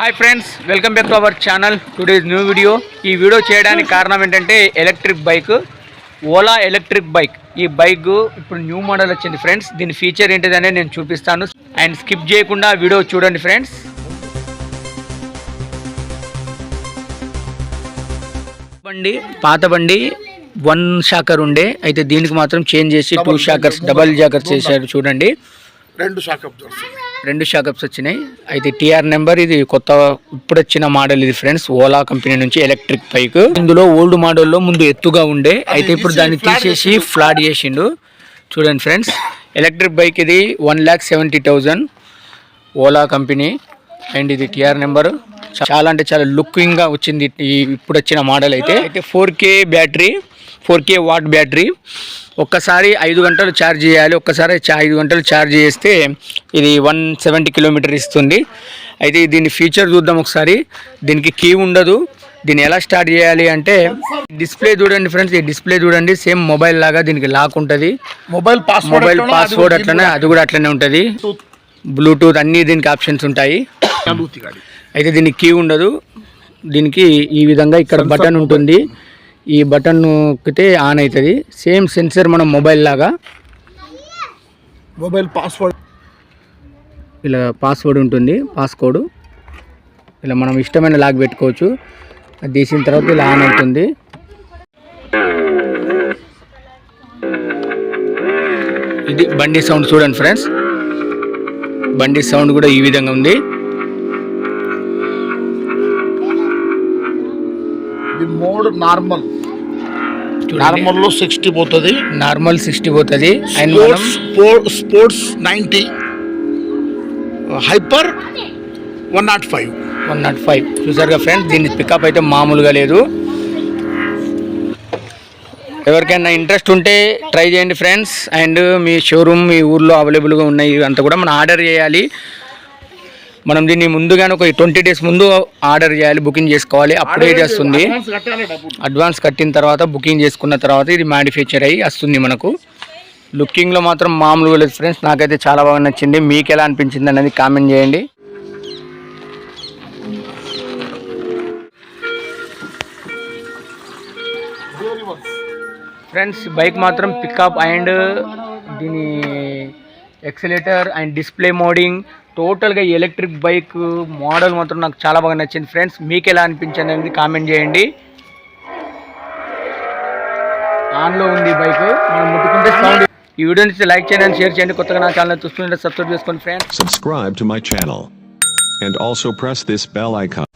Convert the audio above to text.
Hi friends welcome back to our channel today's new video ఈ video చేయడానికి కారణం ఏంటంటే electric bike Ola electric bike ఈ bike ఇప్పుడు న్యూ మోడల్ వచ్చింది ఫ్రెండ్స్ దీని ఫీచర్ ఏంటిదనే నేను చూపిస్తాను. అండ్ స్కిప్ చేయకుండా వీడియో చూడండి ఫ్రెండ్స్ బండి పాత బండి వన్ షాకర్ ఉండే. అయితే దీనికి మాత్రం చేంజ్ చేసి టూ షాకర్స్ డబల్ షాకర్స్ చేశారు చూడండి. రెండు షాకర్ రెండు షాకప్స్ వచ్చినాయి. అయితే టిఆర్ నెంబర్ ఇది కొత్త ఇప్పుడు వచ్చిన మోడల్ ఇది ఫ్రెండ్స్. ఓలా కంపెనీ నుంచి ఎలక్ట్రిక్ బైక్. ఇందులో ఓల్డ్ మోడల్లో ముందు ఎత్తుగా ఉండే. అయితే ఇప్పుడు దాన్ని తీసేసి ఫ్లాట్ చేసిండు. చూడండి ఫ్రెండ్స్ ఎలక్ట్రిక్ బైక్ ఇది one lakh seventy thousand. Ola company. And ఇది టిఆర్ నెంబర్. చాలా అంటే చాలా లుకింగ్గా వచ్చింది ఈ ఇప్పుడు వచ్చిన మోడల్ అయితే. అయితే four K battery. Four K watt battery. ఒక్కసారి ఐదు గంటలు ఛార్జ్ చేయాలి. ఒక్కసారి చా- ఐదు గంటలు ఛార్జ్ చేస్తే ఇది వన్ సెవెంటీ కిలోమీటర్ ఇస్తుంది. అయితే దీని ఫీచర్ చూద్దాం ఒకసారి. దీనికి కీ ఉండదు. దీన్ని ఎలా స్టార్ట్ చేయాలి అంటే డిస్ప్లే చూడండి ఫ్రెండ్స్. ఈ డిస్ప్లే చూడండి. సేమ్ మొబైల్ లాగా దీనికి లాక్ ఉంటుంది. మొబైల్ మొబైల్ పాస్వర్డ్ అట్లనే అది కూడా అట్లనే ఉంటుంది. బ్లూటూత్ అన్ని దీనికి ఆప్షన్స్ ఉంటాయి. అయితే దీనికి కీ ఉండదు. దీనికి ఈ విధంగా ఇక్కడ బటన్ ఉంటుంది. ఈ బటన్ నొక్కితే ఆన్ అవుతుంది. సేమ్ సెన్సర్ మనం మొబైల్ లాగా. Mobile password. ఇలా పాస్వర్డ్ ఉంటుంది పాస్కోడ్. ఇలా మనం ఇష్టమైన లాగ్ పెట్టుకోవచ్చు. అది తీసిన తర్వాత ఇలా ఆన్ అవుతుంది. ఇది బండి సౌండ్ చూడండి ఫ్రెండ్స్. బండి సౌండ్ కూడా ఈ విధంగా ఉంది. ఇది మోడ్ నార్మల్. చూడండి. నార్మల్లో సిక్స్టీ పోతుంది. నార్మల్ సిక్స్టీ పోతుంది. అండ్ మనం sports ninety. Hyper one not five. One not five. చూసారుగా ఫ్రెండ్స్ దీని పికప్ అయితే మామూలుగా లేదు. ఎవరికైనా ఇంట్రెస్ట్ ఉంటే ట్రై చేయండి ఫ్రెండ్స్. అండ్ మీ షోరూమ్ మీ ఊర్లో అవైలబుల్గా ఉన్నాయి అంతా కూడా మనం ఆర్డర్ చేయాలి. మనం దీన్ని ముందుగానే ఒక ట్వంటీ డేస్ ముందు ఆర్డర్ చేయాలి బుకింగ్ చేసుకోవాలి. అప్పుడే ఇది వస్తుంది అడ్వాన్స్ కట్టిన తర్వాత బుకింగ్ చేసుకున్న తర్వాత ఇది మ్యానుఫ్యాక్చర్ అయ్యి వస్తుంది మనకు. లుకింగ్లో మాత్రం మామూలుగా లేదు ఫ్రెండ్స్. నాకైతే చాలా బాగా నచ్చింది. మీకు ఎలా అనిపించింది అనేది కామెంట్ చేయండి. ఫ్రెండ్స్ బైక్ మాత్రం పికప్ అండ్ దీని ఎక్సలేటర్ అండ్ డిస్ప్లే మోడింగ్. టోటల్గా ఎలక్ట్రిక్ బైక్ మోడల్ మాత్రం నాకు చాలా బాగా నచ్చింది. ఫ్రెండ్స్ మీకు ఎలా అనిపించింది అనేది కామెంట్ చేయండి. ఆన్లో ఉంది బైక్ మనం ముట్టుకుంటే సౌండ్ ఈ వీడియో నుంచి లైక్ చేయండి షేర్ చేయండి. కొత్తగా నా ఛానల్ చూస్తుంటే సబ్స్క్రైబ్ చేసుకోండి friends subscribe to my channel and also press this bell icon